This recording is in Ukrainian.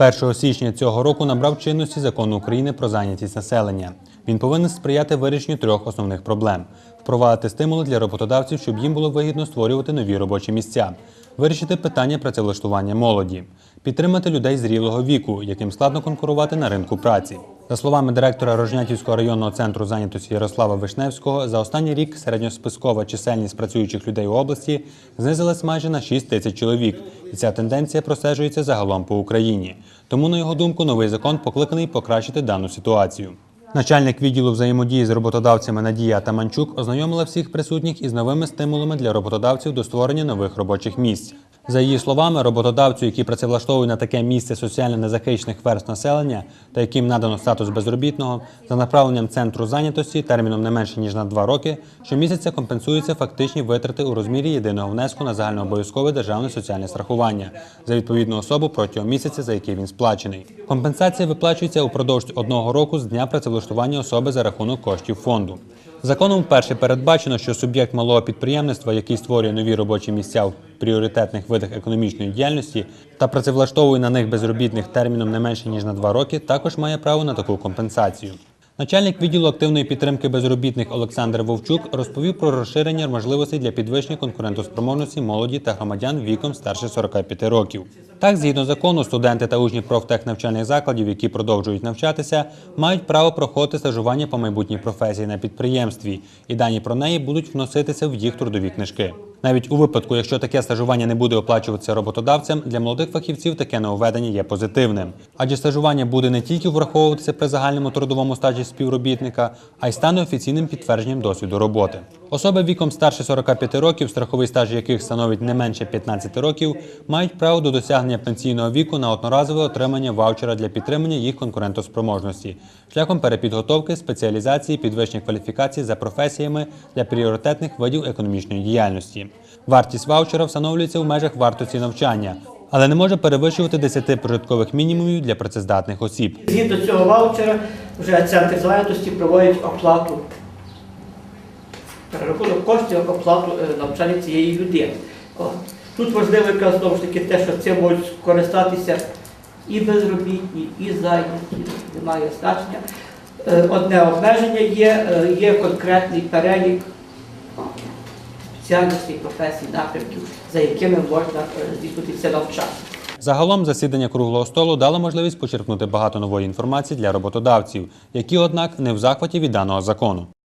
1 січня цього року набрав чинності закон України про зайнятість населення. Він повинен сприяти вирішенню трьох основних проблем: впровадити стимули для роботодавців, щоб їм було вигідно створювати нові робочі місця, вирішити питання працевлаштування молоді, підтримати людей зрілого віку, яким складно конкурувати на ринку праці. За словами директора Рожнятівського районного центру зайнятості Ярослава Вишневського, за останній рік середньоспискова чисельність працюючих людей у області знизилась майже на 6 тисяч чоловік, і ця тенденція простежується загалом по Україні. Тому, на його думку, новий закон покликаний покращити дану ситуацію. Начальник відділу взаємодії з роботодавцями Надія Таманчук ознайомила всіх присутніх із новими стимулами для роботодавців до створення нових робочих місць. За її словами, роботодавцю, який працевлаштовує на таке місце соціально незахищених верст населення та яким надано статус безробітного, за направленням центру зайнятості терміном не менше ніж на два роки, щомісяця компенсуються фактичні витрати у розмірі єдиного внеску на загальнообов'язкове державне соціальне страхування за відповідну особу протягом місяця, за який він сплачений. Компенсація виплачується упродовж одного року з дня працевлаштування особи за рахунок коштів фонду. Законом вперше передбачено, що суб'єкт малого підприємництва, який створює нові робочі місця в пріоритетних видах економічної діяльності та працевлаштовує на них безробітних терміном не менше ніж на два роки, також має право на таку компенсацію. Начальник відділу активної підтримки безробітних Олександр Вовчук розповів про розширення можливостей для підвищення конкурентоспроможності молоді та громадян віком старше 45 років. Так, згідно закону, студенти та учні профтехнавчальних закладів, які продовжують навчатися, мають право проходити стажування по майбутній професії на підприємстві, і дані про неї будуть вноситися в їх трудові книжки. Навіть у випадку, якщо таке стажування не буде оплачуватися роботодавцем, для молодих фахівців таке нововведення є позитивним. Адже стажування буде не тільки враховуватися при загальному трудовому стажі співробітника, а й стане офіційним підтвердженням досвіду роботи. Особи віком старше 45 років, страховий стаж яких становить не менше 15 років, мають право до досягнення пенсійного віку на одноразове отримання ваучера для підтримання їх конкурентоспроможності шляхом перепідготовки, спеціалізації, підвищення кваліфікації за професіями для пріоритетних видів економічної діяльності. Вартість ваучера встановлюється в межах вартості навчання, але не може перевищувати 10 прожиткових мінімумів для працездатних осіб. Згідно цього ваучера вже центр зайнятості проводить оплату, перерахунок коштів, оплату е, навчання цієї людини. Тут важливо якраз знову ж таки те, що цим можуть скористатися і безробітні, і зайняті, немає значення. Е, Одне обмеження є, е, є конкретний перелік спеціальностей, професій, напрямків, за якими можна е, здійснити це навчання. Загалом засідання круглого столу дало можливість почерпнути багато нової інформації для роботодавців, які, однак, не в захваті від даного закону.